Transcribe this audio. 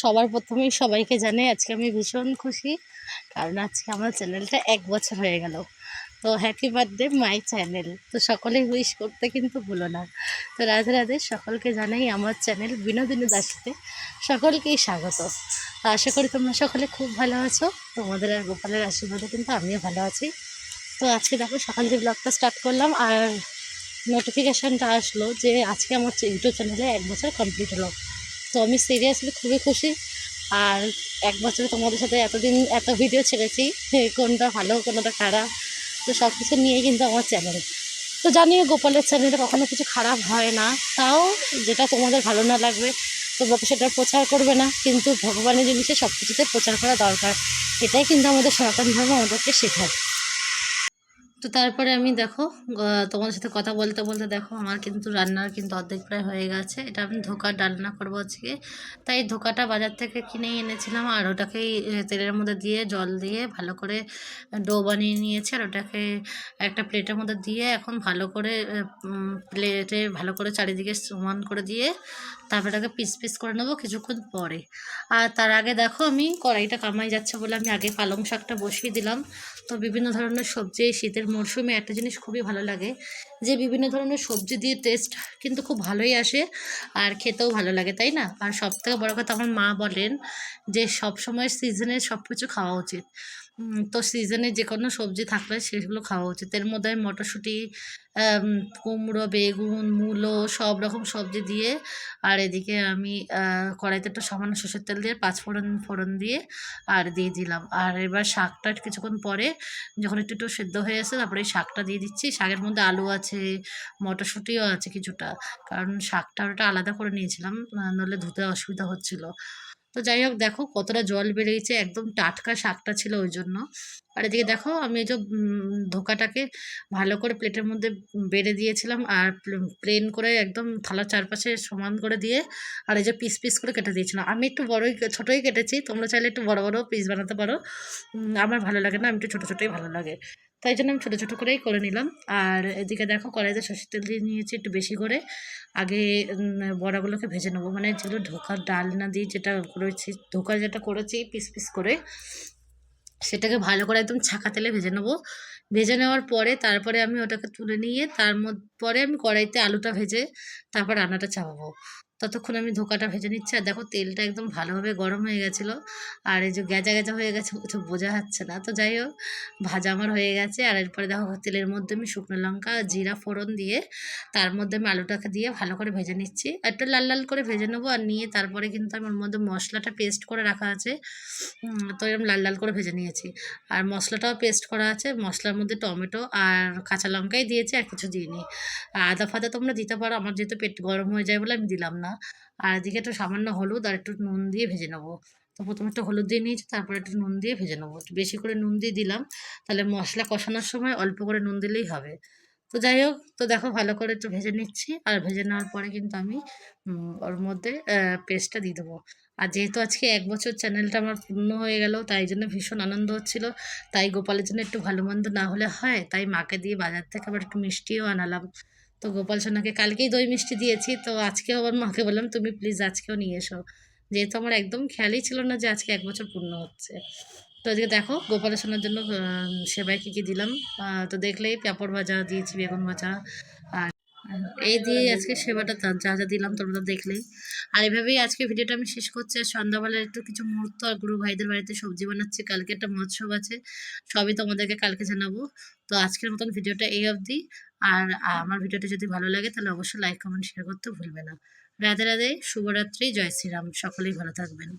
সবার প্রথমেই সবাইকে জানাই আজকে আমি ভীষণ খুশি, কারণ আজকে আমার চ্যানেলটা এক বছর হয়ে গেল। তো হ্যাপি বার্থডে মাই চ্যানেল তো সকলেই উইশ করতে কিন্তু ভুলো না। তো রাধে রাধে সকলকে জানাই আমার চ্যানেল বিনোদিনী দাসিতে সকলকেই স্বাগত। তো আশা করি তোমরা সকলে খুব ভালো আছো। তোমাদের আর গোপালের আশীর্বাদে কিন্তু আমিও ভালো আছি। তো আজকে দেখো সকাল যে ব্লগটা স্টার্ট করলাম আর নোটিফিকেশানটা আসলো যে আজকে আমার ইউটিউব চ্যানেলে এক বছর কমপ্লিট হলো। তো আমি সিরিয়াসলি খুবই খুশি। আর এক বছরে তোমাদের সাথে এতদিন এত ভিডিও ছেড়েছি, কোনটা ভালো, কোনটা খারাপ, তো সব কিছু নিয়ে কিন্তু আমার চ্যানেল তো জানিও গোপালের চ্যানেলে কখনো কিছু খারাপ হয় না, তাও যেটা তোমাদের ভালো না লাগবে, তো সেটা প্রচার করবে না, কিন্তু ভগবানের জিনিসে সব কিছুতে প্রচার করা দরকার। এটাই কিন্তু আমাদের সনাতন ধর্ম আমাদেরকে শেখায়। তো তারপরে আমি দেখো তোমাদের সাথে কথা বলতে বলতে দেখো, আমার কিন্তু রান্নার কিন্তু অর্ধেক প্রায় হয়ে গেছে। এটা আমি ধোকার ডালনা করব আজকে। তাই ধোকাটা বাজার থেকে কিনে এনেছিলাম আর ওটাকেই তেলের মধ্যে দিয়ে, জল দিয়ে ভালো করে ডো বানিয়ে নিয়েছি আর ওটাকে একটা প্লেটের মধ্যে দিয়ে এখন ভালো করে প্লেটে ভালো করে চারিদিকে সমান করে দিয়ে তারপরে ওটাকে পিস পিস করে নেব কিছুক্ষণ পরে। আর তার আগে দেখো আমি কড়াইটা কামাই যাচ্ছে বলে আমি আগে পালং শাকটা বসিয়ে দিলাম। তো বিভিন্ন ধরনের সবজি শীতের মরশুমে একটা জিনিস খুবই ভালো লাগে, যে বিভিন্ন ধরনের সবজি দিয়ে টেস্ট কিন্তু খুব ভালোই আসে আর খেতেও ভালো লাগে, তাই না? আর সব থেকে বড়ো কথা, আমার মা বলেন যে সব সময় সিজনে সব কিছু খাওয়া উচিত। তো সিজনে যে কোনো সবজি থাকলে সেগুলো খাওয়া উচিত। এর মধ্যে আমি মটরশুঁটি কুমড়ো, বেগুন, মূলো সব রকম সবজি দিয়ে আর এদিকে আমি কড়াইতে একটু সামান্য সর্ষের তেল দিয়ে পাঁচ ফোড়ন ফোড়ন দিয়ে আর দিয়ে দিলাম। আর এবার শাকটা কিছুক্ষণ পরে যখন একটু একটু সেদ্ধ হয়ে আসে তারপরে এই শাকটা দিয়ে দিচ্ছি। শাকের মধ্যে আলু আছে, মটরশুঁটিও আছে কিছুটা। কারণ শাকটা ওটা আলাদা করে নিয়েছিলাম নাহলে ধুতে অসুবিধা হচ্ছিল। তো যাই হোক, দেখো কতটা জল বেরিয়েছে, একদম টাটকা শাকটা ছিল ওই জন্য। আর এদিকে দেখো আমি এই যে ধোকাটাকে ভালো করে প্লেটের মধ্যে বেড়ে দিয়েছিলাম আর প্লেন করে একদম থালার চারপাশে সমান করে দিয়ে আর এই যে পিস পিস করে কেটে দিয়েছিলাম। আমি একটু বড়ই, ছোটোই কেটেছি, তোমরা চাইলে একটু বড় বড় পিস বানাতে পারো। আমার ভালো লাগে না, আমি একটু ছোটো ছোটোই ভালো লাগে। তাই জন্য আমি ছোটো ছোটো করেই করে নিলাম। আর এদিকে দেখো কড়াইতে সর্ষের তেল দিয়ে নিয়েছি একটু বেশি করে। আগে বড়াগুলোকে ভেজে নেব। মানে যেগুলো ঢোকার ডাল না দিয়ে যেটা করেছি ধোকা যেটা করেছি পিস পিস করে, সেটাকে ভালো করে একদম ছাকা তেলে ভেজে নেব। ভেজে নেওয়ার পরে তারপরে আমি ওটাকে তুলে নিয়ে, তার পরে আমি কড়াইতে আলুটা ভেজে তারপর রান্নাটা চাপাবো। ততক্ষণ আমি ধোকাটা ভেজে নিচ্ছি আর দেখো তেলটা একদম ভালোভাবে গরম হয়ে গেছিল। আর এই যে গ্যাজা গ্যাজা হয়ে গেছে কিছু বোঝা যাচ্ছে না। তো যাই হোক, ভাজা আমার হয়ে গেছে। আর এরপরে দেখো তেলের মধ্যে আমি শুকনো লঙ্কা, জিরা, ফোড়ন দিয়ে তার মধ্যে আমি আলুটাকে দিয়ে ভালো করে ভেজে নিচ্ছি। একটু লাল লাল করে ভেজে নেব আর নিয়ে তারপরে কিন্তু আমি ওর মধ্যে মশলাটা পেস্ট করে রাখা আছে। তো এরকম লাল লাল করে ভেজে নিয়েছি। আর মশলাটাও পেস্ট করা আছে। মশলার মধ্যে টমেটো আর কাঁচা লঙ্কাই দিয়েছি, আর কিছু দিইনি। আর আদা ফাদা তোমরা দিতে পারো। আমার যেহেতু পেট গরম হয়ে যায় বলে আমি দিলাম না। আর এদিকে একটু সামান্য হলুদ আর একটু নুন দিয়ে ভেজে নেব। তো প্রথমে একটু হলুদ দিয়ে নিয়েছি, তারপরে একটু নুন দিয়ে ভেজে নেব। একটু বেশি করে নুন দিয়ে দিলাম, তাহলে মশলা কষানোর সময় অল্প করে নুন দিলেই হবে। তো যাই হোক, তো দেখো ভালো করে একটু ভেজে নিচ্ছি, আর ভেজে নেওয়ার পরে কিন্তু আমি ওর মধ্যে পেস্টটা দিয়ে দেবো। আর যেহেতু আজকে এক বছর চ্যানেলটা আমার পূর্ণ হয়ে গেল, তাই জন্য ভীষণ আনন্দ হচ্ছিল। তাই গোপালের জন্য একটু ভালো মন্দ না হলে হয়, তাই মাকে দিয়ে বাজার থেকে আবার একটু মিষ্টিও আনালাম। তো গোপাল সোনাকে কালকেই দই মিষ্টি দিয়েছি, তো আজকেও আবার মাকে বললাম, তুমি প্লিজ আজকেও নিয়ে এসো। যেহেতু আমার একদম খেয়ালই ছিল না যে আজকে এক বছর পূর্ণ হচ্ছে। তো আজকে দেখো, গোপাল সোনার জন্য সেবাই কী কী দিলাম? তো দেখলেই পাঁপড় ভাজা, দিয়েছি বেগুন ভাজা, আর এই দিয়ে আজকে সেবাটা যা যা দিলাম, তোমরা দেখলেই। আর এভাবেই আজকে ভিডিওটা আমি শেষ করছি, আর সন্ধ্যাবেলার একটু কিছু মুহূর্ত, আর গুরু ভাইদের বাড়িতে সবজি বানাচ্ছি, কালকে একটা মৎসব আছে, সবই তোমাদেরকে কালকে জানাব। তো আজকের মতন ভিডিওটা এই অবধি, আর আমার ভিডিওটা যদি ভালো লাগে, তাহলে অবশ্যই লাইক কমেন্ট শেয়ার করতে ভুলবে না। রাধে রাধে, শুভরাত্রি, জয় শ্রীরাম, সকলেই ভালো থাকবেন।